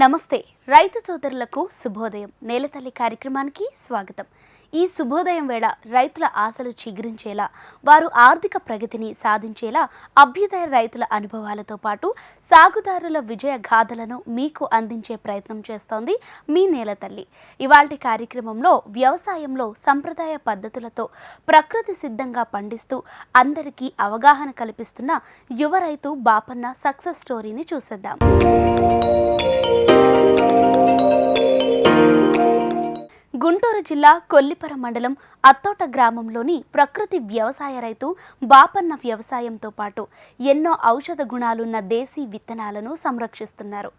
నమస్తే. రైతు సోదరులకు శుభోదయం. నేలతల్లి కార్యక్రమానికి స్వాగతం. ఈ శుభోదయం వేళ రైతుల ఆశలు చిగురించేలా వారు ఆర్థిక ప్రగతిని సాధించేలా అభ్యుదయ రైతుల అనుభవాలతో పాటు సాగుదారుల విజయ గాథలను మీకు అందించే ప్రయత్నం చేస్తోంది మీ నేలతల్లి. ఇవాల్టి కార్యక్రమంలో వ్యవసాయంలో సంప్రదాయ పద్ధతులతో ప్రకృతి సిద్ధంగా పండిస్తూ అందరికీ అవగాహన కల్పిస్తున్న యువ రైతు బాపన్న సక్సెస్ స్టోరీని చూసేద్దాం. గుంటూరు జిల్లా కొల్లిపర మండలం అత్తోట గ్రామంలోని ప్రకృతి వ్యవసాయ రైతు బాపన్న వ్యవసాయంతో పాటు ఎన్నో ఔషధ గుణాలున్న దేశీ విత్తనాలను సంరక్షిస్తున్నారు.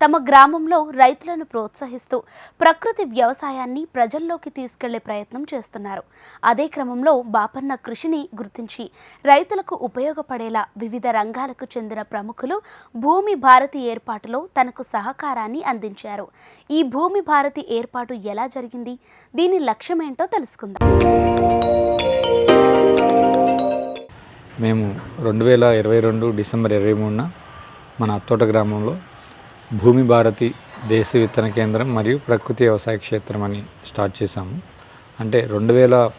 తమ గ్రామంలో రైతులను ప్రోత్సహిస్తూ ప్రకృతి వ్యవసాయాన్ని ప్రజల్లోకి తీసుకెళ్ళే ప్రయత్నం చేస్తున్నారు. అదే క్రమంలో బాపన్న కృషిని గుర్తించి రైతులకు ఉపయోగపడేలా వివిధ రంగాలకు చెందిన ప్రముఖులు భూమి భారతి ఏర్పాటులో తనకు సహకారాన్ని అందించారు. ఈ భూమి భారతి ఏర్పాటు ఎలా జరిగింది? దీని లక్ష్యమేంటో తెలుసుకుందాం. మేము రెండు వేల ఇరవై రెండు డిసెంబర్ ఇరవై మూడున మన అత్తోట గ్రామంలో భూమి భారతి దేశ విత్తన కేంద్రం మరియు ప్రకృతి వ్యవసాయ క్షేత్రం అని స్టార్ట్ చేశాము. అంటే రెండు వేల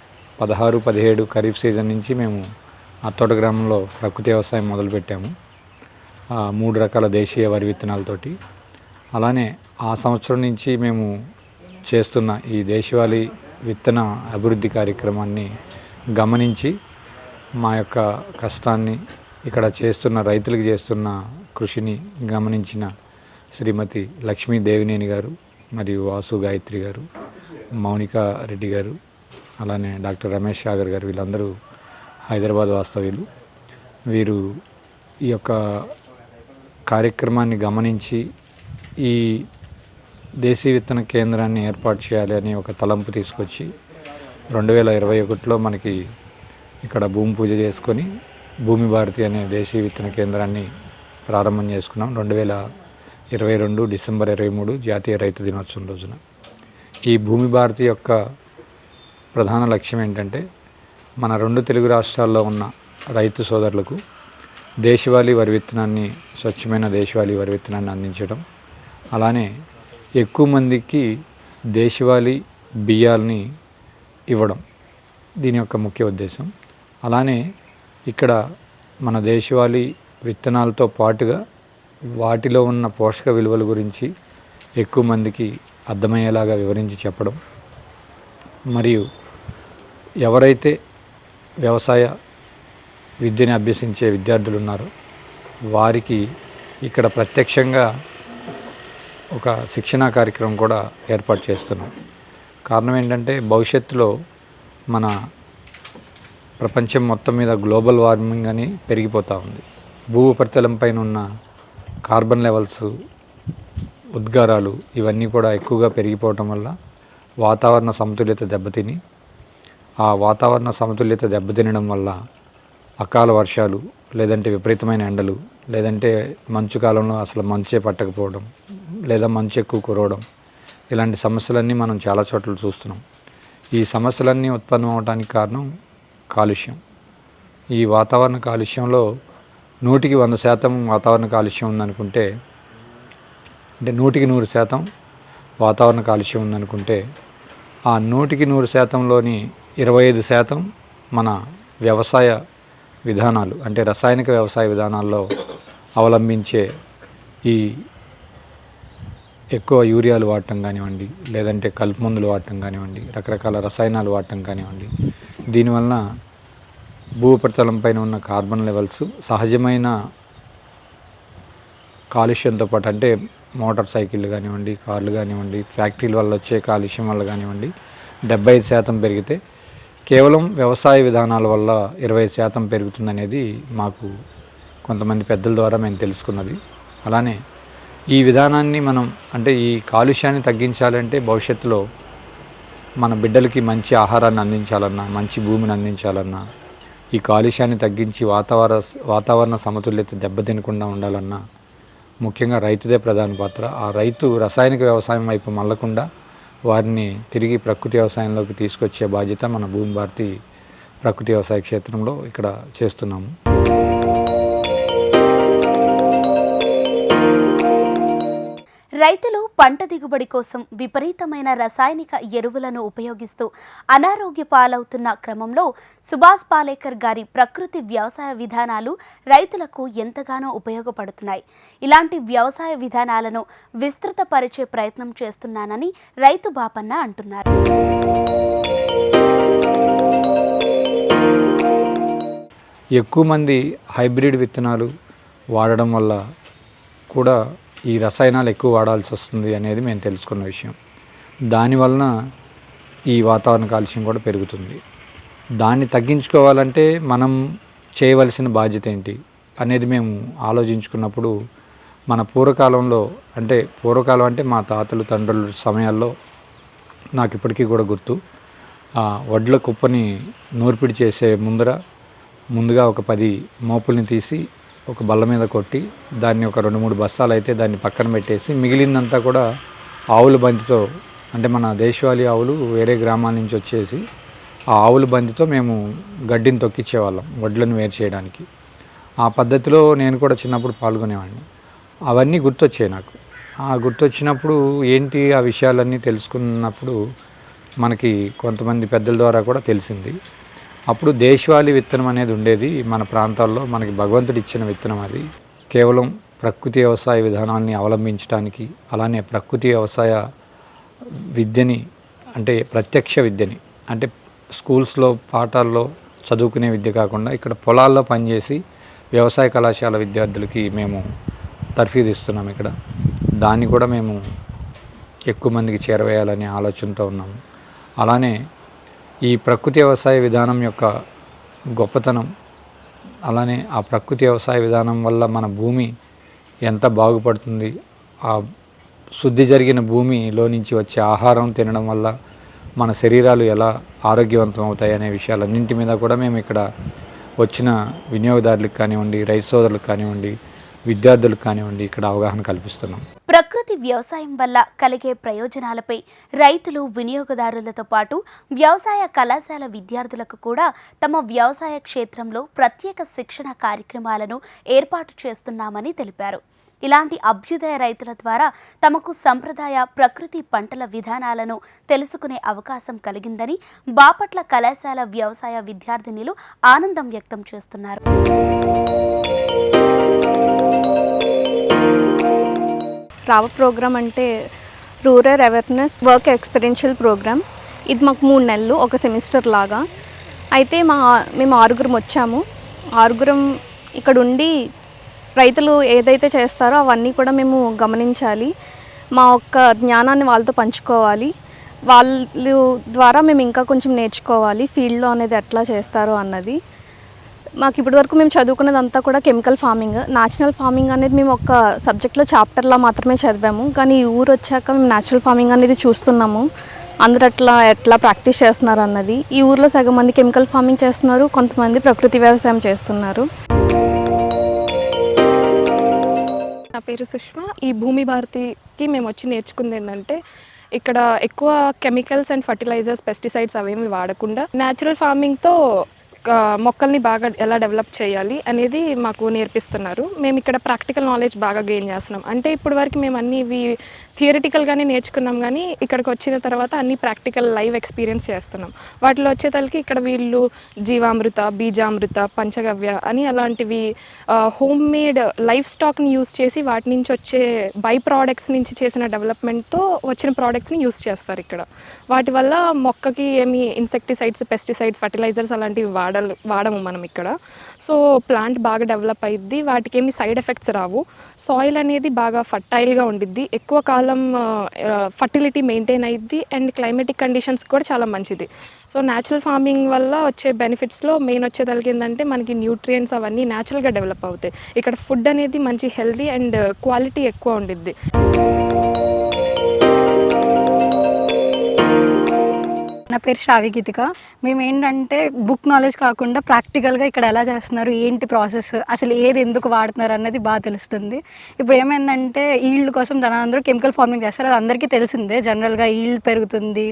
పదహారు పదిహేడు ఖరీఫ్ సీజన్ నుంచి మేము అత్తోట గ్రామంలో ప్రకృతి వ్యవసాయం మొదలుపెట్టాము. ఆ, మూడు రకాల దేశీయ వరి విత్తనాలతోటి. అలానే ఆ సంవత్సరం నుంచి మేము చేస్తున్న ఈ దేశవాళీ విత్తన అభివృద్ధి కార్యక్రమాన్ని గమనించి మా యొక్క కష్టాన్ని ఇక్కడ చేస్తున్న రైతులకు చేస్తున్న కృషిని గమనించిన శ్రీమతి లక్ష్మీ దేవినేని గారు మరియు వాసు గాయత్రి గారు మౌనిక రెడ్డి గారు అలానే డాక్టర్ రమేష్ సాగర్ గారు వీళ్ళందరూ హైదరాబాద్ వాస్తవ్యులు. వీరు ఈ యొక్క కార్యక్రమాన్ని గమనించి ఈ దేశీ విత్తన కేంద్రాన్ని ఏర్పాటు చేయాలి అని ఒక తలంపు తీసుకొచ్చి రెండు వేల ఇరవై ఒకటిలో మనకి ఇక్కడ భూమి పూజ చేసుకొని భూమి భారతి అనే దేశీయ విత్తన కేంద్రాన్ని ప్రారంభం చేసుకున్నాం. రెండు వేల ఇరవై రెండు డిసెంబర్ ఇరవై మూడు జాతీయ రైతు దినోత్సవం రోజున. ఈ భూమి భారతి యొక్క ప్రధాన లక్ష్యం ఏంటంటే మన రెండు తెలుగు రాష్ట్రాల్లో ఉన్న రైతు సోదరులకు దేశవాళీ వరి విత్తనాన్ని స్వచ్ఛమైన దేశవాళీ వరి విత్తనాన్ని అందించడం. అలానే ఎక్కువ మందికి దేశవాళీ బియ్యాలని ఇవ్వడం దీని యొక్క ముఖ్య ఉద్దేశం. అలానే ఇక్కడ మన దేశవాళీ విత్తనాలతో పాటుగా వాటిలో ఉన్న పోషక విలువల గురించి ఎక్కువ మందికి అర్థమయ్యేలాగా వివరించి చెప్పడం. మరియు ఎవరైతే వ్యవసాయ విద్యని అభ్యసించే విద్యార్థులు ఉన్నారో వారికి ఇక్కడ ప్రత్యక్షంగా ఒక శిక్షణా కార్యక్రమం కూడా ఏర్పాటు చేస్తున్నాం. కారణం ఏంటంటే భవిష్యత్తులో మన ప్రపంచం మొత్తం మీద గ్లోబల్ వార్మింగ్ అని పెరిగిపోతూ ఉంది. భూ ఉపరితలం పైన ఉన్న కార్బన్ లెవెల్స్ ఉద్గారాలు ఇవన్నీ కూడా ఎక్కువగా పెరిగిపోవటం వల్ల వాతావరణ సమతుల్యత దెబ్బతిని ఆ వాతావరణ సమతుల్యత దెబ్బతినడం వల్ల అకాల వర్షాలు లేదంటే విపరీతమైన ఎండలు లేదంటే మంచు కాలంలో అసలు మంచే పట్టకపోవడం లేదా మంచు ఎక్కువ కురవడం ఇలాంటి సమస్యలన్నీ మనం చాలా చోట్ల చూస్తున్నాం. ఈ సమస్యలన్నీ ఉత్పన్నం అవడానికి కారణం కాలుష్యం. ఈ వాతావరణ కాలుష్యంలో నూటికి వంద శాతం వాతావరణ కాలుష్యం ఉందనుకుంటే అంటే నూటికి నూరు శాతం వాతావరణ కాలుష్యం ఉందనుకుంటే ఆ నూటికి నూరు శాతంలోని ఇరవై ఐదు శాతం మన వ్యవసాయ విధానాలు అంటే రసాయనిక వ్యవసాయ విధానాల్లో అవలంబించే ఈ ఎక్కువ యూరియాలు వాడటం కానివ్వండి లేదంటే కలుపు మందులు వాడటం కానివ్వండి రకరకాల రసాయనాలు వాడటం కానివ్వండి దీనివలన భూ ఉపరితలం పైన ఉన్న కార్బన్ లెవెల్స్ సహజమైన కాలుష్యంతో పాటు అంటే మోటార్ సైకిళ్ళు కానివ్వండి కార్లు కానివ్వండి ఫ్యాక్టరీల వల్ల వచ్చే కాలుష్యం వల్ల కానివ్వండి డెబ్బై ఐదు శాతం పెరిగితే కేవలం వ్యవసాయ విధానాల వల్ల ఇరవై శాతం పెరుగుతుందనేది మాకు కొంతమంది పెద్దల ద్వారా మేము తెలుసుకున్నది. అలానే ఈ విధానాన్ని మనం అంటే ఈ కాలుష్యాన్ని తగ్గించాలంటే భవిష్యత్తులో మన బిడ్డలకి మంచి ఆహారాన్ని అందించాలన్నా మంచి భూమిని అందించాలన్నా ఈ కాలుష్యాన్ని తగ్గించి వాతావరణ వాతావరణ సమతుల్యత దెబ్బతినకుండా ఉండాలన్నా ముఖ్యంగా రైతుదే ప్రధాన పాత్ర. ఆ రైతు రసాయనిక వ్యవసాయం వైపు మళ్ళకుండా వారిని తిరిగి ప్రకృతి వ్యవసాయంలోకి తీసుకొచ్చే బాధ్యత మన భూమి భారతి ప్రకృతి వ్యవసాయ క్షేత్రంలో ఇక్కడ చేస్తున్నాము. రైతులు పంట దిగుబడి కోసం విపరీతమైన రసాయనిక ఎరువులను ఉపయోగిస్తూ అనారోగ్య పాలవుతున్న క్రమంలో సుభాష్ పాలేకర్ గారి ప్రకృతి వ్యవసాయ విధానాలు రైతులకు ఎంతగానో ఉపయోగపడుతున్నాయి. ఇలాంటి వ్యవసాయ విధానాలను విస్తృతపరిచే ప్రయత్నం చేస్తున్నానని రైతు బాపన్న అంటున్నారు. ఎక్కువ మంది హైబ్రిడ్ విత్తనాలు వాడడం వల్ల కూడా ఈ రసాయనాలు ఎక్కువ వాడాల్సి వస్తుంది అనేది మేము తెలుసుకున్న విషయం. దానివలన ఈ వాతావరణ కాలుష్యం కూడా పెరుగుతుంది. దాన్ని తగ్గించుకోవాలంటే మనం చేయవలసిన బాధ్యత ఏంటి అనేది మేము ఆలోచించుకున్నప్పుడు మన పూర్వకాలంలో అంటే పూర్వకాలం అంటే మా తాతలు తండ్రుల సమయాల్లో నాకు ఇప్పటికీ కూడా గుర్తు. ఆ వడ్ల కుప్పని నూర్పిడి చేసే ముందర ముందుగా ఒక పది మోపుల్ని తీసి ఒక బల్ల మీద కొట్టి దాన్ని ఒక రెండు మూడు బస్తాలు అయితే దాన్ని పక్కన పెట్టేసి మిగిలిందంతా కూడా ఆవుల బంతితో అంటే మన దేశవాళీ ఆవులు వేరే గ్రామాల నుంచి వచ్చేసి ఆ ఆవుల బంతితో మేము గడ్డిని తొక్కిచ్చేవాళ్ళం వడ్లను వేరు చేయడానికి. ఆ పద్ధతిలో నేను కూడా చిన్నప్పుడు పాల్గొనేవాడిని. అవన్నీ గుర్తొచ్చాయి నాకు. ఆ గుర్తొచ్చినప్పుడు ఏంటి ఆ విషయాలన్నీ తెలుసుకున్నప్పుడు మనకి కొంతమంది పెద్దల ద్వారా కూడా తెలిసింది. అప్పుడు దేశవాళీ విత్తనం అనేది ఉండేది. మన ప్రాంతాల్లో మనకి భగవంతుడు ఇచ్చిన విత్తనం అది. కేవలం ప్రకృతి వ్యవసాయ విధానాన్ని అవలంబించడానికి అలానే ప్రకృతి వ్యవసాయ విద్యని అంటే ప్రత్యక్ష విద్యని అంటే స్కూల్స్లో పాఠాల్లో చదువుకునే విద్య కాకుండా ఇక్కడ పొలాల్లో పనిచేసి వ్యవసాయ కళాశాల విద్యార్థులకి మేము తర్ఫీదు ఇస్తున్నాం ఇక్కడ. దాన్ని కూడా మేము ఎక్కువ మందికి చేరవేయాలనే ఆలోచనతో ఉన్నాము అలానే ఈ ప్రకృతి వ్యవసాయ విధానం యొక్క గొప్పతనం అలానే ఆ ప్రకృతి వ్యవసాయ విధానం వల్ల మన భూమి ఎంత బాగుపడుతుంది ఆ శుద్ధి జరిగిన భూమిలో నుంచి వచ్చే ఆహారం తినడం వల్ల మన శరీరాలు ఎలా ఆరోగ్యవంతం అవుతాయి అనే విషయాలన్నింటి మీద కూడా మేము ఇక్కడ వచ్చిన వినియోగదారులకు కానివ్వండి రైతు సోదరులకు కానివ్వండి విద్యార్థులకు కానివ్వండి ఇక్కడ అవగాహన కల్పిస్తున్నాం. ప్రకృతి వ్యవసాయం వల్ల కలిగే ప్రయోజనాలపై రైతులు వినియోగదారులతో పాటు వ్యవసాయ కళాశాల విద్యార్థులకు కూడా తమ వ్యవసాయ క్షేత్రంలో ప్రత్యేక శిక్షణ కార్యక్రమాలను ఏర్పాటు చేస్తున్నామని తెలిపారు. ఇలాంటి అభ్యుదయ రైతుల ద్వారా తమకు సంప్రదాయ ప్రకృతి పంటల విధానాలను తెలుసుకునే అవకాశం కలిగిందని బాపట్ల కళాశాల వ్యవసాయ విద్యార్థినిలు ఆనందం వ్యక్తం చేస్తున్నారు. రావ ప్రోగ్రామ్ అంటే rural awareness work experiential program ఇది మాకు మూడు నెలలు ఒక సెమిస్టర్ లాగా. అయితే మా మేము ఆరుగురం వచ్చాము. ఆరుగురం ఇక్కడ ఉండి రైతులు ఏదైతే చేస్తారో అవన్నీ కూడా మేము గమనించాలి. మా యొక్క జ్ఞానాన్ని వాళ్ళతో పంచుకోవాలి. వాళ్ళు ద్వారా మేము ఇంకా కొంచెం నేర్చుకోవాలి ఫీల్డ్లో అనేది ఎట్లా చేస్తారో అన్నది. మాకు ఇప్పటి వరకు మేము చదువుకున్నదంతా కూడా కెమికల్ ఫార్మింగ్. నేచురల్ ఫార్మింగ్ అనేది మేము ఒక సబ్జెక్ట్లో చాప్టర్లా మాత్రమే చదివాము. కానీ ఈ ఊరు వచ్చాక మేము నేచురల్ ఫార్మింగ్ అనేది చూస్తున్నాము. అందరు అట్లా ఎట్లా ప్రాక్టీస్ చేస్తున్నారు అన్నది. ఈ ఊర్లో సగం మంది కెమికల్ ఫార్మింగ్ చేస్తున్నారు. కొంతమంది ప్రకృతి వ్యవసాయం చేస్తున్నారు. నా పేరు సుష్మా. ఈ భూమి భారతికి మేము వచ్చి నేర్చుకుంది ఏంటంటే ఇక్కడ ఎక్కువ కెమికల్స్ అండ్ ఫర్టిలైజర్స్ పెస్టిసైడ్స్ అవేమి వాడకుండా న్యాచురల్ ఫార్మింగ్తో మొక్కల్ని బాగా ఎలా డెవలప్ చేయాలి అనేది మాకు నేర్పిస్తున్నారు. మేము ఇక్కడ ప్రాక్టికల్ నాలెడ్జ్ బాగా గెయిన్ చేస్తున్నాం. అంటే ఇప్పటి వరకు మేము అన్ని ఇవి థియరిటికల్గానే నేర్చుకున్నాం కానీ ఇక్కడికి వచ్చిన తర్వాత అన్ని ప్రాక్టికల్ లైవ్ ఎక్స్పీరియన్స్ చేస్తున్నాం. వాటిలో వచ్చేతలకి ఇక్కడ వీళ్ళు జీవామృత బీజామృత పంచగవ్య అని అలాంటివి హోమ్ మేడ్ లైఫ్ స్టాక్ని యూస్ చేసి వాటి నుంచి వచ్చే బై ప్రోడక్ట్స్ నుంచి చేసిన డెవలప్మెంట్తో వచ్చిన ప్రోడక్ట్స్ని యూస్ చేస్తారు ఇక్కడ. వాటి వల్ల మొక్కకి ఏమి ఇన్సెక్టిసైడ్స్ పెస్టిసైడ్స్ ఫర్టిలైజర్స్ అలాంటివి వాడ వాడము మనం ఇక్కడ. సో ప్లాంట్ బాగా డెవలప్ అయ్యిద్ది వాటికి ఏమి సైడ్ ఎఫెక్ట్స్ రావు. సాయిల్ అనేది బాగా ఫర్టైల్గా ఉండిద్ది. ఎక్కువ కాలం ఫర్టిలిటీ మెయింటైన్ అయ్యిద్ది అండ్ క్లైమేటిక్ కండిషన్స్ కూడా చాలా మంచిది. సో న్యాచురల్ ఫార్మింగ్ వల్ల వచ్చే బెనిఫిట్స్లో మెయిన్ వచ్చేదానికి ఏంటంటే మనకి న్యూట్రియంట్స్ అవన్నీ న్యాచురల్గా డెవలప్ అవుతాయి. ఇక్కడ ఫుడ్ అనేది మంచి హెల్దీ అండ్ క్వాలిటీ ఎక్కువ ఉండిద్ది. నా పేరు శ్రావి గీతిక. మేము ఏంటంటే బుక్ నాలెడ్జ్ కాకుండా ప్రాక్టికల్గా ఇక్కడ ఎలా చేస్తున్నారు ఏంటి ప్రాసెస్ అసలు ఏది ఎందుకు వాడుతున్నారు అన్నది బాగా తెలుస్తుంది. ఇప్పుడు ఏమైందంటే ఈల్డ్ కోసం జనాలందరూ కెమికల్ ఫార్మింగ్ చేస్తారు అది అందరికీ తెలిసిందే. జనరల్గా ఈల్డ్ పెరుగుతుంది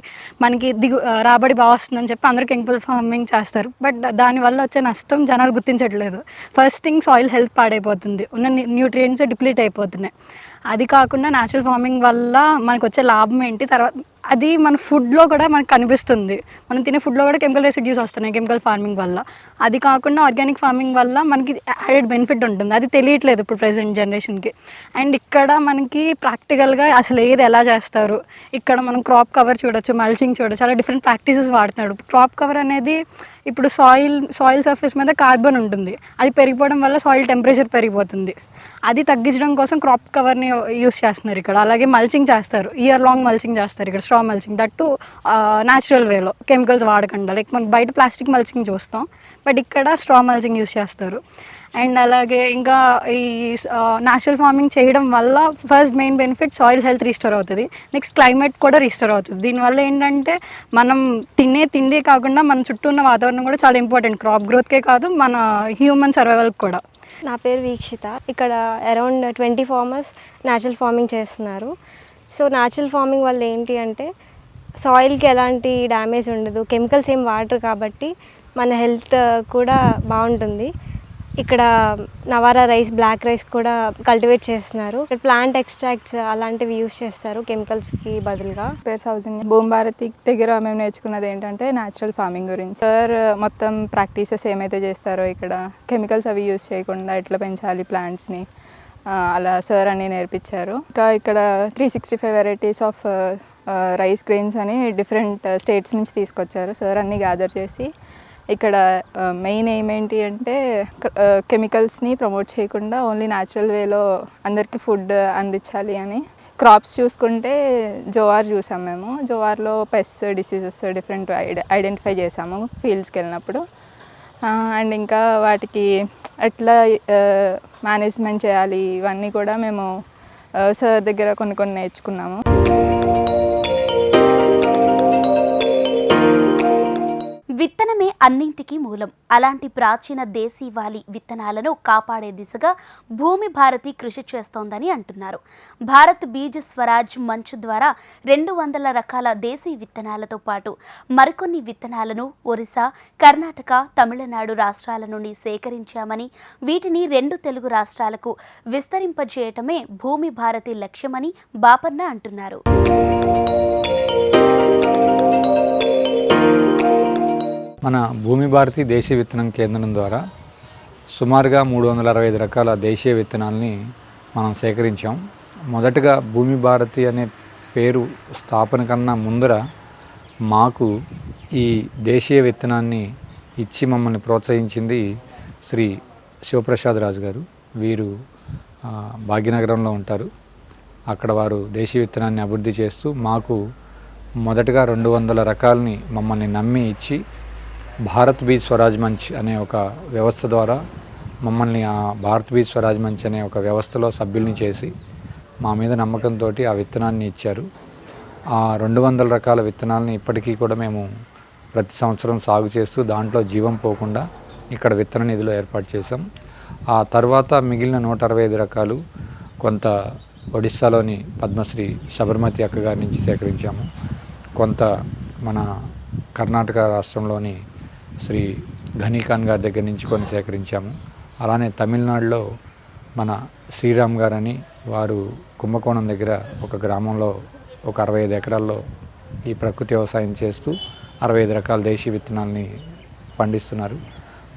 మనకి దిగు రాబడి బాగా వస్తుందని చెప్పి అందరూ కెమికల్ ఫార్మింగ్ చేస్తారు. బట్ దానివల్ల వచ్చే నష్టం జనాలు గుర్తించట్లేదు. ఫస్ట్ థింగ్ సాయిల్ హెల్త్ పాడైపోతుంది ఉన్న న్యూట్రియంట్స్ డిప్లీట్ అయిపోతున్నాయి. అది కాకుండా న్యాచురల్ ఫార్మింగ్ వల్ల మనకు వచ్చే లాభం ఏంటి తర్వాత అది మన ఫుడ్లో కూడా మనకు కనిపిస్తుంది. మనం తినే ఫుడ్లో కూడా కెమికల్ రెసిడ్యూస్ వస్తున్నాయి కెమికల్ ఫార్మింగ్ వల్ల. అది కాకుండా ఆర్గానిక్ ఫార్మింగ్ వల్ల మనకి యాడెడ్ బెనిఫిట్ ఉంటుంది. అది తెలియట్లేదు ఇప్పుడు ప్రజెంట్ జనరేషన్కి. అండ్ ఇక్కడ మనకి ప్రాక్టికల్గా అసలు ఏది ఎలా చేస్తారు? ఇక్కడ మనం క్రాప్ కవర్ చూడొచ్చు మల్చింగ్ చూడొచ్చు చాలా డిఫరెంట్ ప్రాక్టీసెస్ వాడుతున్నాడు క్రాప్ కవర్ అనేది ఇప్పుడు సాయిల్ సాయిల్ సర్ఫేస్ మీద కార్బన్ ఉంటుంది. అది పెరిగిపోవడం వల్ల సాయిల్ టెంపరేచర్ పెరిగిపోతుంది. అది తగ్గించడం కోసం క్రాప్ కవర్ని యూస్ చేస్తున్నారు ఇక్కడ. అలాగే మల్చింగ్ చేస్తారు. ఇయర్ లాంగ్ మల్చింగ్ చేస్తారు ఇక్కడ స్ట్రా మల్చింగ్ దట్టు న్యాచురల్ వేలో కెమికల్స్ వాడకుండా. లైక్ మనకి బయట ప్లాస్టిక్ మల్చింగ్ చూస్తాం. బట్ ఇక్కడ స్ట్రా మల్చింగ్ యూస్ చేస్తారు. అండ్ అలాగే ఇంకా ఈ న్యాచురల్ ఫార్మింగ్ చేయడం వల్ల first main benefit soil health restore అవుతుంది. నెక్స్ట్ క్లైమేట్ కూడా రీస్టోర్ అవుతుంది. దీనివల్ల ఏంటంటే మనం తినే తిండి కాకుండా మన చుట్టూ ఉన్న వాతావరణం కూడా చాలా ఇంపార్టెంట్ క్రాప్ గ్రోత్కే కాదు మన హ్యూమన్ సర్వైవల్ కూడా. నా పేరు వీక్షిత. ఇక్కడ around twenty farmers natural farming చేస్తున్నారు. సో న్యాచురల్ ఫార్మింగ్ వల్ల ఏంటి అంటే సాయిల్కి ఎలాంటి డ్యామేజ్ ఉండదు. కెమికల్స్ ఏం వాడరు కాబట్టి మన హెల్త్ కూడా బాగుంటుంది. ఇక్కడ నవారా రైస్ బ్లాక్ రైస్ కూడా కల్టివేట్ చేస్తున్నారు. ప్లాంట్ ఎక్స్ట్రాక్ట్స్ అలాంటివి యూస్ చేస్తారు కెమికల్స్కి బదులుగా. పేరు సౌజన్య. భూమి భారతి దగ్గర మేము నేర్చుకున్నది ఏంటంటే న్యాచురల్ ఫార్మింగ్ గురించి. సార్ మొత్తం ప్రాక్టీసెస్ ఏమైతే చేస్తారో ఇక్కడ కెమికల్స్ అవి యూస్ చేయకుండా ఎట్లా పెంచాలి ప్లాంట్స్ని అలా సార్ అని నేర్పించారు. ఇంకా ఇక్కడ three sixty five varieties of rice grains అని డిఫరెంట్ స్టేట్స్ నుంచి తీసుకొచ్చారు. సార్ అన్ని గ్యాదర్ చేసి ఇక్కడ మెయిన్ ఏమేంటి అంటే కెమికల్స్ని ప్రమోట్ చేయకుండా ఓన్లీ న్యాచురల్ వేలో అందరికీ ఫుడ్ అందించాలి అని. క్రాప్స్ చూసుకుంటే జోవార్ చూసాం మేము. జోవార్లో పెస్ట్ డిసీజెస్ డిఫరెంట్ ఐడెంటిఫై చేసాము ఫీల్డ్స్కి వెళ్ళినప్పుడు. అండ్ ఇంకా వాటికి ఎట్లా మేనేజ్మెంట్ చేయాలి ఇవన్నీ కూడా మేము సార్ దగ్గర కొన్ని కొన్ని నేర్చుకున్నాము. విత్తనమే అన్నింటికీ మూలం. అలాంటి ప్రాచీన దేశీవాలి విత్తనాలను కాపాడే దిశగా భూమి భారతి కృషి చేస్తోందని అంటున్నారు. భారత్ బీజ్ స్వరాజ్ మంచు ద్వారా రెండు వందల రకాల దేశీ విత్తనాలతో పాటు మరికొన్ని విత్తనాలను ఒరిస్సా కర్ణాటక తమిళనాడు రాష్ట్రాల నుండి సేకరించామని వీటిని రెండు తెలుగు రాష్ట్రాలకు విస్తరింపజేయటమే భూమి భారతి లక్ష్యమని బాపన్న అంటున్నారు. మన భూమి భారతి దేశీయ విత్తనం కేంద్రం ద్వారా సుమారుగా మూడు వందల అరవై ఐదు రకాల దేశీయ విత్తనాల్ని మనం సేకరించాం. మొదటగా భూమి భారతి అనే పేరు స్థాపన కన్నా ముందర మాకు ఈ దేశీయ విత్తనాన్ని ఇచ్చి మమ్మల్ని ప్రోత్సహించింది శ్రీ శివప్రసాద్ రాజు గారు. వీరు భాగ్యనగరంలో ఉంటారు. అక్కడ వారు దేశీయ విత్తనాన్ని అభివృద్ధి చేస్తూ మాకు మొదటగా రెండు వందల రకాలని మమ్మల్ని నమ్మి ఇచ్చి భారత్ బీజ్ స్వరాజ్ మంచ్ అనే ఒక వ్యవస్థ ద్వారా మమ్మల్ని ఆ భారత్ బీజ్ స్వరాజ్ మంచ్ అనే ఒక వ్యవస్థలో సభ్యుల్ని చేసి మా మీద నమ్మకంతో ఆ విత్తనాన్ని ఇచ్చారు. ఆ రెండు వందల రకాల విత్తనాలని ఇప్పటికీ కూడా మేము ప్రతి సంవత్సరం సాగు చేస్తూ దాంట్లో జీవం పోకుండా ఇక్కడ విత్తన నిధిలో ఏర్పాటు చేసాం ఆ తర్వాత మిగిలిన నూట అరవై ఐదు రకాలు కొంత ఒడిస్సాలోని పద్మశ్రీ శబర్మతి అక్క గారి నుంచి సేకరించాము. కొంత మన కర్ణాటక రాష్ట్రంలోని శ్రీ ఘనీఖాన్ గారి దగ్గర నుంచి కొన్ని సేకరించాము. అలానే తమిళనాడులో మన శ్రీరామ్ గారని వారు కుంభకోణం దగ్గర ఒక గ్రామంలో ఒక అరవై ఐదు ఎకరాల్లో ఈ ప్రకృతి వ్యవసాయం చేస్తూ అరవై ఐదు రకాల దేశీ విత్తనాల్ని పండిస్తున్నారు.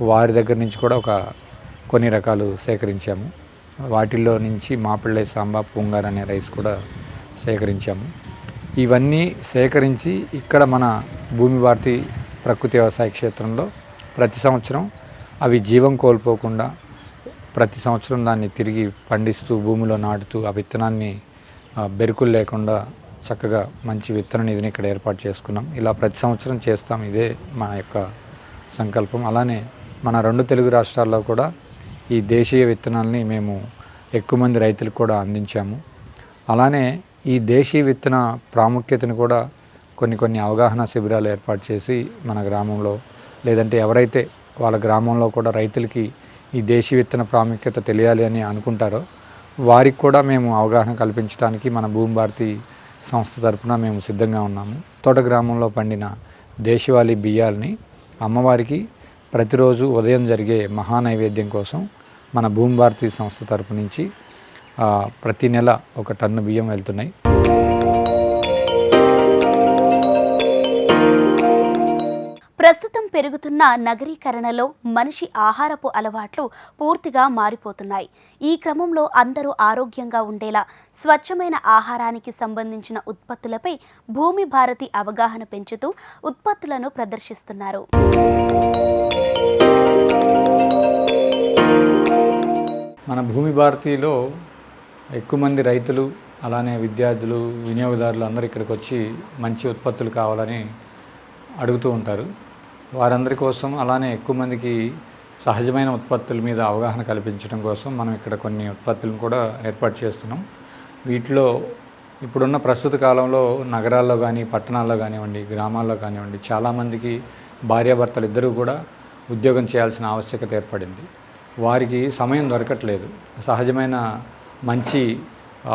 వారి దగ్గర నుంచి కూడా ఒక కొన్ని రకాలు సేకరించాము. వాటిల్లో నుంచి మాపిళ్ళై సాంబా పూంగార్ అనే రైస్ కూడా సేకరించాము. ఇవన్నీ సేకరించి ఇక్కడ మన భూమి భారతి ప్రకృతి వ్యవసాయ క్షేత్రంలో ప్రతి సంవత్సరం అవి జీవం కోల్పోకుండా ప్రతి సంవత్సరం దాన్ని తిరిగి పండిస్తూ భూమిలో నాటుతూ ఆ విత్తనాన్ని బెరుకులు లేకుండా చక్కగా మంచి విత్తన నిధిని ఇక్కడ ఏర్పాటు చేసుకున్నాం. ఇలా ప్రతి సంవత్సరం చేస్తాం. ఇదే మా యొక్క సంకల్పం. అలానే మన రెండు తెలుగు రాష్ట్రాల్లో కూడా ఈ దేశీయ విత్తనాల్ని మేము ఎక్కువ మంది రైతులకు కూడా అందించాము. అలానే ఈ దేశీయ విత్తన ప్రాముఖ్యతను కూడా కొన్ని కొన్ని అవగాహన శిబిరాలు ఏర్పాటు చేసి మన గ్రామంలో లేదంటే ఎవరైతే వాళ్ళ గ్రామంలో కూడా రైతులకి ఈ దేశీ విత్తన ప్రాముఖ్యత తెలియాలి అని అనుకుంటారో వారికి కూడా మేము అవగాహన కల్పించడానికి మన భూమి భారతి సంస్థ తరపున మేము సిద్ధంగా ఉన్నాము. తోట గ్రామంలో పండిన దేశవాళీ బియ్యాలని అమ్మవారికి ప్రతిరోజు ఉదయం జరిగే మహానైవేద్యం కోసం మన భూమి భారతి సంస్థ తరపు నుంచి ప్రతి నెల ఒక టన్ను బియ్యం వెళ్తున్నాయి. ప్రస్తుతం పెరుగుతున్న నగరీకరణలో మనిషి ఆహారపు అలవాట్లు పూర్తిగా మారిపోతున్నాయి. ఈ క్రమంలో అందరూ ఆరోగ్యంగా ఉండేలా స్వచ్ఛమైన ఆహారానికి సంబంధించిన ఉత్పత్తులపై భూమి భారతి అవగాహన పెంచుతూ ఉత్పత్తులను ప్రదర్శిస్తున్నారు. మన భూమి భారతిలో ఎక్కువ మంది రైతులు అలానే విద్యార్థులు వినియోగదారులు అందరూ ఇక్కడికి వచ్చి మంచి ఉత్పత్తులు కావాలని అడుగుతూ ఉంటారు. వారందరి కోసం అలానే ఎక్కువ మందికి సహజమైన ఉత్పత్తుల మీద అవగాహన కల్పించడం కోసం మనం ఇక్కడ కొన్ని ఉత్పత్తులను కూడా ఏర్పాటు చేస్తున్నాం. వీటిలో ఇప్పుడున్న ప్రస్తుత కాలంలో నగరాల్లో కానీ పట్టణాల్లో కానివ్వండి గ్రామాల్లో కానివ్వండి చాలామందికి భార్యాభర్తలు ఇద్దరూ కూడా ఉద్యోగం చేయాల్సిన ఆవశ్యకత ఏర్పడింది. వారికి సమయం దొరకట్లేదు. సహజమైన మంచి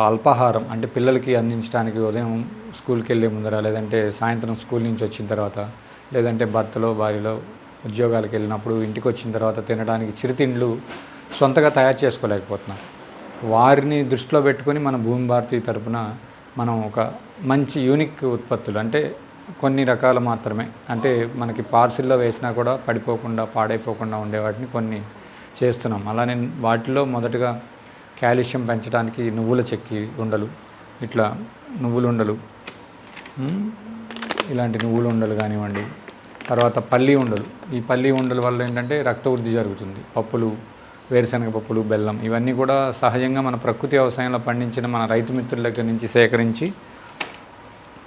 అల్పాహారం అంటే పిల్లలకి అందించడానికి ఉదయం స్కూల్కి వెళ్ళే ముందర లేదంటే సాయంత్రం స్కూల్ నుంచి వచ్చిన తర్వాత లేదంటే భర్తలో భార్యలో ఉద్యోగాలకు వెళ్ళినప్పుడు ఇంటికి వచ్చిన తర్వాత తినడానికి చిరుతిండ్లు సొంతగా తయారు చేసుకోలేకపోతున్నాం. వారిని దృష్టిలో పెట్టుకొని మన భూమి భారతి తరపున మనం ఒక మంచి యూనిక్ ఉత్పత్తులు అంటే కొన్ని రకాలు మాత్రమే. అంటే మనకి పార్సిల్లో వేసినా కూడా పడిపోకుండా పాడైపోకుండా ఉండే వాటిని కొన్ని చేస్తున్నాం. అలానే వాటిలో మొదటగా కాల్షియం పెంచడానికి నువ్వుల చెక్కి ఉండలు ఇట్లా నువ్వులు ఉండలు ఇలాంటి నువ్వుల ఉండలు కానివ్వండి తర్వాత పల్లి ఉండలు. ఈ పల్లి ఉండల వల్ల ఏంటంటే రక్త వృద్ధి జరుగుతుంది. పప్పులు వేరుశనగ పప్పులు బెల్లం ఇవన్నీ కూడా సహజంగా మన ప్రకృతి వ్యవసాయంలో పండించిన మన రైతు మిత్రుల దగ్గర నుంచి సేకరించి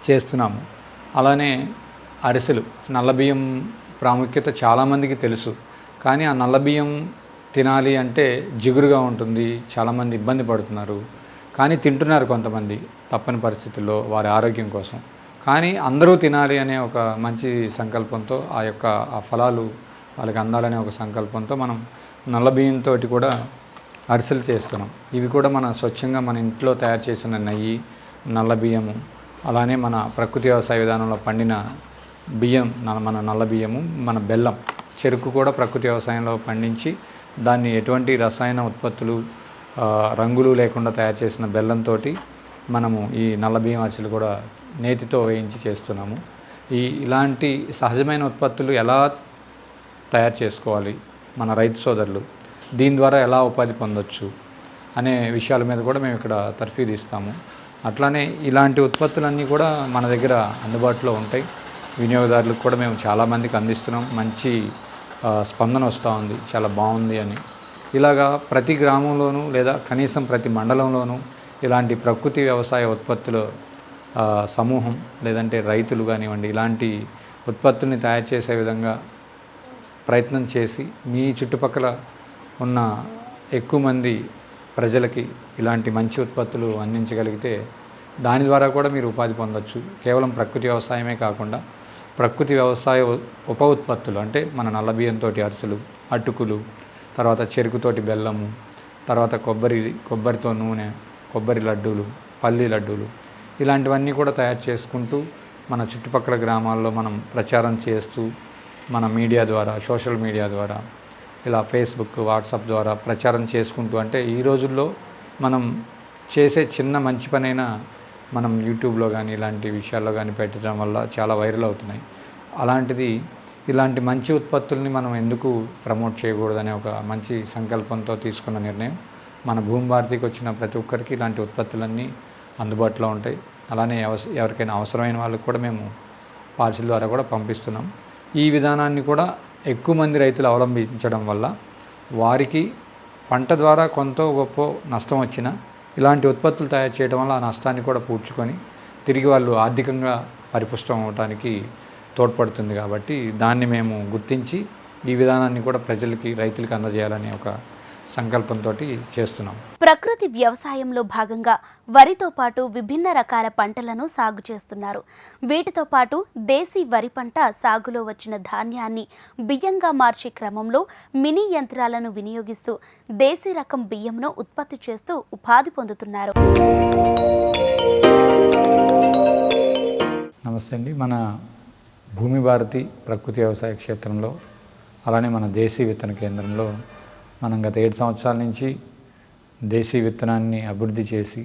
చేస్తున్నాము. అలానే అరిసెలు నల్లబియ్యం ప్రాముఖ్యత చాలామందికి తెలుసు. కానీ ఆ నల్లబియ్యం తినాలి అంటే జిగురుగా ఉంటుంది చాలామంది ఇబ్బంది పడుతున్నారు. కానీ తింటున్నారు కొంతమంది తప్పని పరిస్థితుల్లో వారి ఆరోగ్యం కోసం. కానీ అందరూ తినాలి అనే ఒక మంచి సంకల్పంతో ఆ యొక్క ఆ ఫలాలు వాళ్ళకి అందాలనే ఒక సంకల్పంతో మనం నల్ల బియ్యంతో కూడా అరిసెలు చేస్తున్నాం. ఇవి కూడా మన స్వచ్ఛంగా మన ఇంట్లో తయారు చేసిన నెయ్యి నల్ల బియ్యము అలానే మన ప్రకృతి వ్యవసాయ విధానంలో పండిన బియ్యం మన నల్ల బియ్యము మన బెల్లం చెరుకు కూడా ప్రకృతి వ్యవసాయంలో పండించి దాన్ని ఎటువంటి రసాయన ఉత్పత్తులు రంగులు లేకుండా తయారు చేసిన బెల్లంతో మనము ఈ నల్ల బియ్యం అరిసెలు కూడా నేతితో వేయించి చేస్తున్నాము. ఈ ఇలాంటి సహజమైన ఉత్పత్తులు ఎలా తయారు చేసుకోవాలి మన రైతు సోదరులు? దీని ద్వారా ఎలా ఉపాధి పొందొచ్చు? అనే విషయాల మీద కూడా మేము ఇక్కడ తర్ఫీదు ఇస్తాము. అట్లానే ఇలాంటి ఉత్పత్తులన్నీ కూడా మన దగ్గర అందుబాటులో ఉంటాయి. వినియోగదారులకు కూడా మేము చాలామందికి అందిస్తున్నాం. మంచి స్పందన వస్తూ ఉంది. చాలా బాగుంది అని. ఇలాగా ప్రతి గ్రామంలోనూ లేదా కనీసం ప్రతి మండలంలోనూ ఇలాంటి ప్రకృతి వ్యవసాయ ఉత్పత్తులు సమూహం లేదంటే రైతులు కానివ్వండి ఇలాంటి ఉత్పత్తుల్ని తయారు చేసే విధంగా ప్రయత్నం చేసి మీ చుట్టుపక్కల ఉన్న ఎక్కువ మంది ప్రజలకి ఇలాంటి మంచి ఉత్పత్తులు అందించగలిగితే దాని ద్వారా కూడా మీరు ఉపాధి పొందొచ్చు. కేవలం ప్రకృతి వ్యవసాయమే కాకుండా ప్రకృతి వ్యవసాయ ఉప ఉత్పత్తులు అంటే మన నల్ల బియ్యంతో అరిసెలు అటుకులు తర్వాత చెరుకుతోటి బెల్లము తర్వాత కొబ్బరి కొబ్బరితో నూనె కొబ్బరి లడ్డూలు పల్లి లడ్డూలు ఇలాంటివన్నీ కూడా తయారు చేసుకుంటూ మన చుట్టుపక్కల గ్రామాల్లో మనం ప్రచారం చేస్తూ మన మీడియా ద్వారా సోషల్ మీడియా ద్వారా ఇలా ఫేస్బుక్ వాట్సాప్ ద్వారా ప్రచారం చేసుకుంటూ అంటే ఈ రోజుల్లో మనం చేసే చిన్న మంచి పనైనా మనం యూట్యూబ్లో కానీ ఇలాంటి విషయాల్లో కానీ పెట్టడం వల్ల చాలా వైరల్ అవుతున్నాయి. అలాంటిది ఇలాంటి మంచి ఉత్పత్తుల్ని మనం ఎందుకు ప్రమోట్ చేయకూడదనే ఒక మంచి సంకల్పంతో తీసుకున్న నిర్ణయం మన భూమి భారతికి వచ్చిన ప్రతి ఒక్కరికి ఇలాంటి ఉత్పత్తులన్నీ అందుబాటులో ఉంటాయి. అలానే ఎవస్- ఎవరికైనా అవసరమైన వాళ్ళకి కూడా మేము పార్సిల్ ద్వారా కూడా పంపిస్తున్నాం. ఈ విధానాన్ని కూడా ఎక్కువ మంది రైతులు అవలంబించడం వల్ల వారికి పంట ద్వారా కొంత గొప్ప నష్టం వచ్చినా ఇలాంటి ఉత్పత్తులు తయారు చేయడం వల్ల ఆ నష్టాన్ని కూడా పూడ్చుకొని తిరిగి వాళ్ళు ఆర్థికంగా పరిపుష్టం అవడానికి తోడ్పడుతుంది కాబట్టి దాన్ని మేము గుర్తించి ఈ విధానాన్ని కూడా ప్రజలకి రైతులకి అందజేయాలనే ఒక సంకల్పంతో చేస్తున్నాం. ప్రకృతి వ్యవసాయంలో భాగంగా వరితో పాటు విభిన్న రకాల పంటలను సాగు చేస్తున్నారు. వీటితో పాటు దేశీ వరి పంట సాగులో వచ్చిన ధాన్యాన్ని బియ్యంగా మార్చే క్రమంలో మినీ యంత్రాలను వినియోగిస్తూ దేశీ రకం బియ్యంను ఉత్పత్తి చేస్తూ ఉపాధి పొందుతున్నారు. నమస్తే అండి. మన భూమి భారతి ప్రకృతి వ్యవసాయ క్షేత్రంలో అలానే మన దేశీ విత్తన కేంద్రంలో మనం గత ఏడు సంవత్సరాల నుంచి దేశీ విత్తనాన్ని అభివృద్ధి చేసి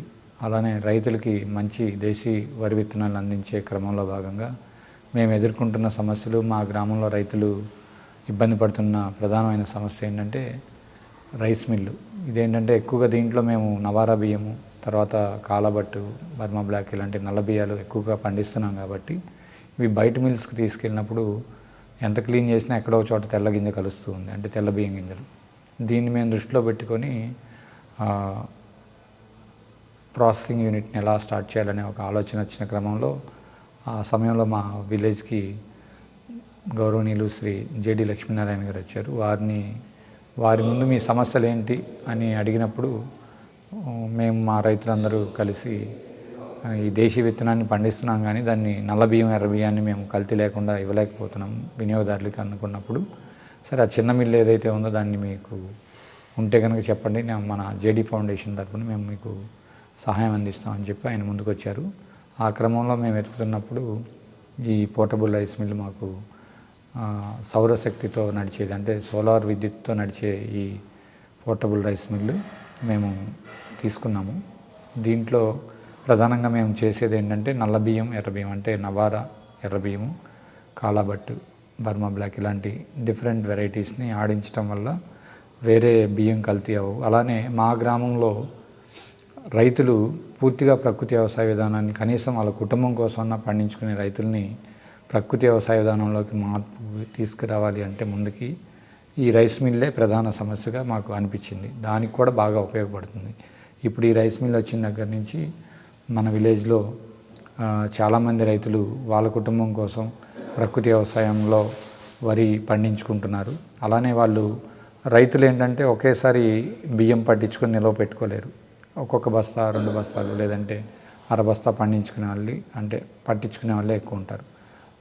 అలానే రైతులకి మంచి దేశీ వరి విత్తనాలు అందించే క్రమంలో భాగంగా మేము ఎదుర్కొంటున్న సమస్యలు మా గ్రామంలో రైతులు ఇబ్బంది పడుతున్న ప్రధానమైన సమస్య ఏంటంటే రైస్ మిల్లు. ఇదేంటంటే ఎక్కువగా దీంట్లో మేము నవారా బియ్యము తర్వాత కాలబట్టు బర్మా బ్లాక్ ఇలాంటి నల్ల బియ్యాలు ఎక్కువగా పండిస్తున్నాం కాబట్టి ఇవి బయట మిల్స్కి తీసుకెళ్ళినప్పుడు ఎంత క్లీన్ చేసినా ఎక్కడో చోట తెల్ల గింజ కలుస్తూ ఉంది అంటే తెల్ల బియ్యం గింజలు. దీన్ని మేము దృష్టిలో పెట్టుకొని ప్రాసెసింగ్ యూనిట్ని ఎలా స్టార్ట్ చేయాలనే ఒక ఆలోచన వచ్చిన క్రమంలో ఆ సమయంలో మా విలేజ్కి గౌరవనీయులు శ్రీ జేడి లక్ష్మీనారాయణ గారు వచ్చారు. వారిని వారి ముందు మీ సమస్యలు ఏంటి అని అడిగినప్పుడు మేము మా రైతులందరూ కలిసి ఈ దేశీ విత్తనాన్ని పండిస్తున్నాం కానీ దాన్ని నల్ల బియ్యం ఎర్ర బియ్యాన్ని మేము కల్తీ లేకుండా ఇవ్వలేకపోతున్నాం వినియోగదారులకు అనుకున్నప్పుడు సరే ఆ చిన్న మిల్లు ఏదైతే ఉందో దాన్ని మీకు ఉంటే కనుక చెప్పండి. నేను మన జేడీ ఫౌండేషన్ తరఫున మేము మీకు సహాయం అందిస్తామని చెప్పి ఆయన ముందుకు వచ్చారు ఆ క్రమంలో మేము వెతుకుతున్నప్పుడు ఈ పోర్టబుల్ రైస్ మిల్ మాకు సౌరశక్తితో నడిచేది అంటే సోలార్ విద్యుత్తో నడిచే ఈ పోర్టబుల్ రైస్ మిల్లు మేము తీసుకున్నాము. దీంట్లో ప్రధానంగా మేము చేసేది ఏంటంటే నల్ల బియ్యం ఎర్ర బియ్యం అంటే నవారా ఎర్ర బియ్యము కాలాబట్టు బర్మా బ్లాక్ ఇలాంటి డిఫరెంట్ వెరైటీస్ని ఆడించడం వల్ల వేరే బియ్యం కల్తీ అవ్వవు. అలానే మా గ్రామంలో రైతులు పూర్తిగా ప్రకృతి వ్యవసాయ విధానాన్ని కనీసం వాళ్ళ కుటుంబం కోసం పండించుకునే రైతుల్ని ప్రకృతి వ్యవసాయ విధానంలోకి మార్పు తీసుకురావాలి అంటే ముందుకి ఈ రైస్ మిల్లే ప్రధాన సమస్యగా మాకు అనిపించింది. దానికి కూడా బాగా ఉపయోగపడుతుంది. ఇప్పుడు ఈ రైస్ మిల్ వచ్చిన దగ్గర నుంచి మన విలేజ్లో చాలామంది రైతులు వాళ్ళ కుటుంబం కోసం ప్రకృతి వ్యవసాయంలో వరి పండించుకుంటున్నారు. అలానే వాళ్ళు రైతులు ఏంటంటే ఒకేసారి బియ్యం పట్టించుకొని నిల్వ పెట్టుకోలేరు. ఒక్కొక్క బస్తా రెండు బస్తాలు లేదంటే అర బస్తా పండించుకునే వాళ్ళు అంటే పట్టించుకునే వాళ్ళే ఎక్కువ ఉంటారు.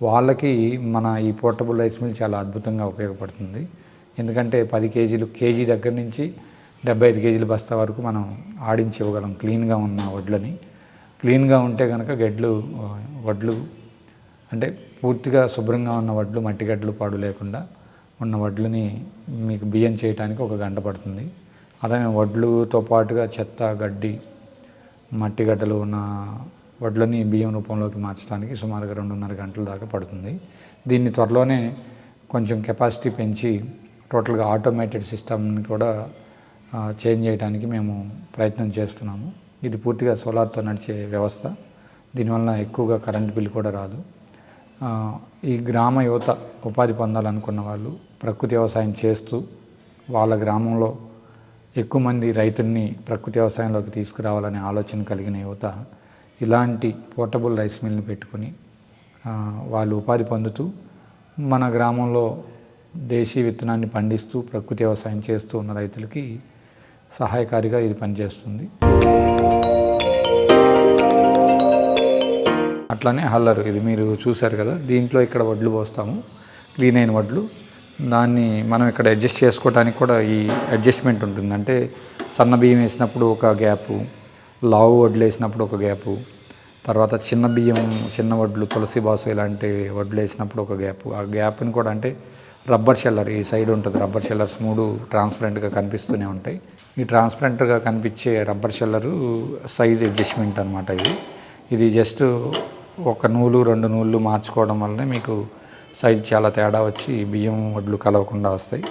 వాళ్ళకి మన ఈ పోర్టబుల్ రైస్ మిల్ చాలా అద్భుతంగా ఉపయోగపడుతుంది. ఎందుకంటే పది కేజీలు కేజీ దగ్గర నుంచి డెబ్బై ఐదు కేజీల బస్తా వరకు మనం ఆడించి ఇవ్వగలం క్లీన్గా ఉన్న వడ్లని. క్లీన్గా ఉంటే కనుక గడ్లు వడ్లు అంటే పూర్తిగా శుభ్రంగా ఉన్న వడ్లు మట్టి గడ్డలు పాడు లేకుండా ఉన్న వడ్లని మీకు బియ్యం చేయడానికి ఒక గంట పడుతుంది. అలానే వడ్లుతో పాటుగా చెత్త గడ్డి మట్టి గడ్డలు ఉన్న వడ్లని బియ్యం రూపంలోకి మార్చడానికి సుమారుగా రెండున్నర గంటల దాకా పడుతుంది. దీన్ని త్వరలోనే కొంచెం కెపాసిటీ పెంచి టోటల్గా ఆటోమేటెడ్ సిస్టమ్ని కూడా చేంజ్ చేయడానికి మేము ప్రయత్నం చేస్తున్నాము. ఇది పూర్తిగా సోలార్తో నడిచే వ్యవస్థ. దీనివల్ల ఎక్కువగా కరెంట్ బిల్ కూడా రాదు. ఈ గ్రామ యువత ఉపాధి పొందాలనుకున్న వాళ్ళు ప్రకృతి వ్యవసాయం చేస్తూ వాళ్ళ గ్రామంలో ఎక్కువ మంది రైతుల్ని ప్రకృతి వ్యవసాయంలోకి తీసుకురావాలనే ఆలోచన కలిగిన యువత ఇలాంటి పోర్టబుల్ రైస్ మిల్ని పెట్టుకొని వాళ్ళు ఉపాధి పొందుతూ మన గ్రామంలో దేశీ విత్తనాన్ని పండిస్తూ ప్రకృతి వ్యవసాయం చేస్తూ ఉన్న రైతులకి సహాయకారిగా ఇది పనిచేస్తుంది. అట్లానే హల్లరు ఇది మీరు చూశారు కదా దీంట్లో ఇక్కడ వడ్లు పోస్తాము క్లీన్ అయిన వడ్లు. దాన్ని మనం ఇక్కడ అడ్జస్ట్ చేసుకోవడానికి కూడా ఈ అడ్జస్ట్మెంట్ ఉంటుంది. అంటే సన్న బియ్యం వేసినప్పుడు ఒక గ్యాపు లావు వడ్లు వేసినప్పుడు ఒక గ్యాపు తర్వాత చిన్న బియ్యం చిన్న వడ్లు తులసి బాసు ఇలాంటి వడ్లు వేసినప్పుడు ఒక గ్యాప్. ఆ గ్యాప్ని కూడా అంటే రబ్బర్ షెల్లర్ ఈ సైడ్ ఉంటుంది రబ్బర్ షెల్లర్స్ మూడు ట్రాన్స్పరెంట్గా కనిపిస్తూనే ఉంటాయి. ఈ ట్రాన్స్పరెంట్గా కనిపించే రబ్బర్ షెల్లరు సైజ్ అడ్జస్ట్మెంట్ అనమాట ఇది. ఇది జస్ట్ ఒక నూలు రెండు నూళ్ళు మార్చుకోవడం వల్లనే మీకు సైజ్ చాలా తేడా వచ్చి బియ్యం వడ్లు కలవకుండా వస్తాయి.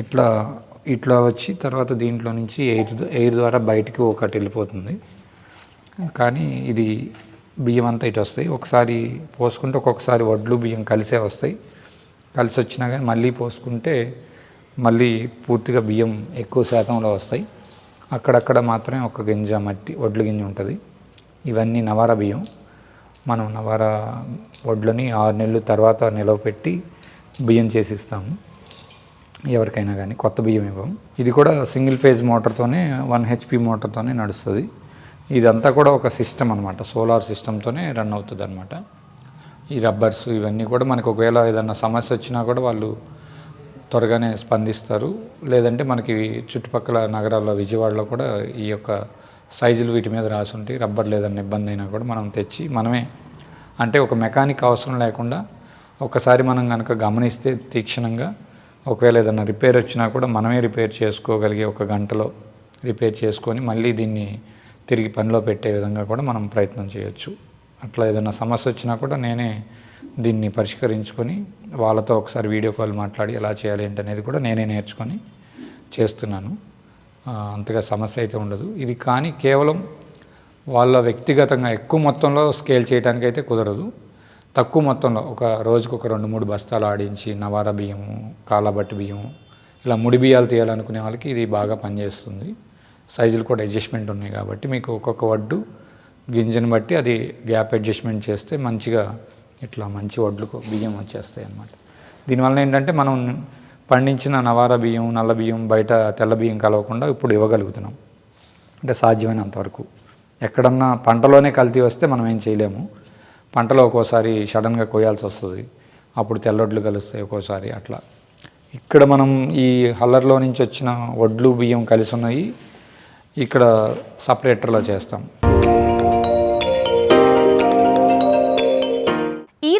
ఇట్లా ఇట్లా వచ్చి తర్వాత దీంట్లో నుంచి ఎయిర్ ఎయిర్ ద్వారా బయటికి ఒకటి వెళ్ళిపోతుంది. కానీ ఇది బియ్యం అంతా ఇటు వస్తాయి. ఒకసారి పోసుకుంటే ఒక్కొక్కసారి వడ్లు బియ్యం కలిసే వస్తాయి. కలిసి వచ్చినా కానీ మళ్ళీ పోసుకుంటే మళ్ళీ పూర్తిగా బియ్యం ఎక్కువ శాతంలో వస్తాయి. అక్కడక్కడ మాత్రమే ఒక గింజ మట్టి వడ్లు గింజ ఉంటుంది. ఇవన్నీ నవారా బియ్యం. మనం నవారా వడ్లని ఆరు నెలల తర్వాత నిలవ పెట్టి బియ్యం చేసి ఇస్తాము ఎవరికైనా కానీ కొత్త బియ్యం ఇవ్వం. ఇది కూడా సింగిల్ ఫేజ్ మోటార్తోనే వన్ హెచ్పి మోటార్తోనే నడుస్తుంది. ఇదంతా కూడా ఒక సిస్టమ్ అనమాట సోలార్ సిస్టమ్తోనే రన్ అవుతుంది అనమాట ఈ రబ్బర్స్ ఇవన్నీ కూడా మనకు ఒకవేళ ఏదైనా సమస్య వచ్చినా కూడా వాళ్ళు త్వరగానే స్పందిస్తారు. లేదంటే మనకి చుట్టుపక్కల నగరాల్లో విజయవాడలో కూడా ఈ యొక్క సైజులు వీటి మీద రాసి ఉంటే రబ్బర్ లేదన్న ఇబ్బంది అయినా కూడా మనం తెచ్చి మనమే అంటే ఒక మెకానిక్ అవసరం లేకుండా ఒకసారి మనం కనుక గమనిస్తే తీక్షణంగా ఒకవేళ ఏదైనా రిపేర్ వచ్చినా కూడా మనమే రిపేర్ చేసుకోగలిగే ఒక గంటలో రిపేర్ చేసుకొని మళ్ళీ దీన్ని తిరిగి పనిలో పెట్టే విధంగా కూడా మనం ప్రయత్నం చేయొచ్చు. అట్లా ఏదైనా సమస్య వచ్చినా కూడా నేనే దీన్ని పరిష్కరించుకొని వాళ్ళతో ఒకసారి వీడియో కాల్ మాట్లాడి ఎలా చేయాలి ఏంటనేది కూడా నేనే నేర్చుకొని చేస్తున్నాను. అంతగా సమస్య అయితే ఉండదు. ఇది కానీ కేవలం వాళ్ళ వ్యక్తిగతంగా ఎక్కువ మొత్తంలో స్కేల్ చేయడానికి అయితే కుదరదు. తక్కువ మొత్తంలో ఒక రోజుకు ఒక రెండు మూడు బస్తాలు ఆడించి నవార బియ్యము కాలబట్టి బియ్యము ఇలా ముడి బియ్యాలు తీయాలనుకునే వాళ్ళకి ఇది బాగా పనిచేస్తుంది. సైజులు కూడా అడ్జస్ట్మెంట్ ఉన్నాయి కాబట్టి మీకు ఒక్కొక్క వడ్డు గింజను బట్టి అది గ్యాప్ అడ్జస్ట్మెంట్ చేస్తే మంచిగా ఇట్లా మంచి వడ్లు బియ్యం వచ్చేస్తాయి అన్నమాట. దీనివల్ల ఏంటంటే మనం పండించిన నవారా బియ్యం నల్ల బియ్యం బయట తెల్ల బియ్యం కలవకుండా ఇప్పుడు ఇవ్వగలుగుతున్నాం. అంటే సాధ్యమైనంతవరకు ఎక్కడన్నా పంటలోనే కల్తీ వస్తే మనం ఏం చేయలేము. పంటలో ఒక్కోసారి సడన్గా కోయాల్సి వస్తుంది. అప్పుడు తెల్లొడ్లు కలుస్తాయి ఒక్కోసారి అట్లా. ఇక్కడ మనం ఈ హల్లర్లో నుంచి వచ్చిన వడ్లు బియ్యం కలిసి ఉన్నాయి. ఇక్కడ సపరేటర్లో చేస్తాం.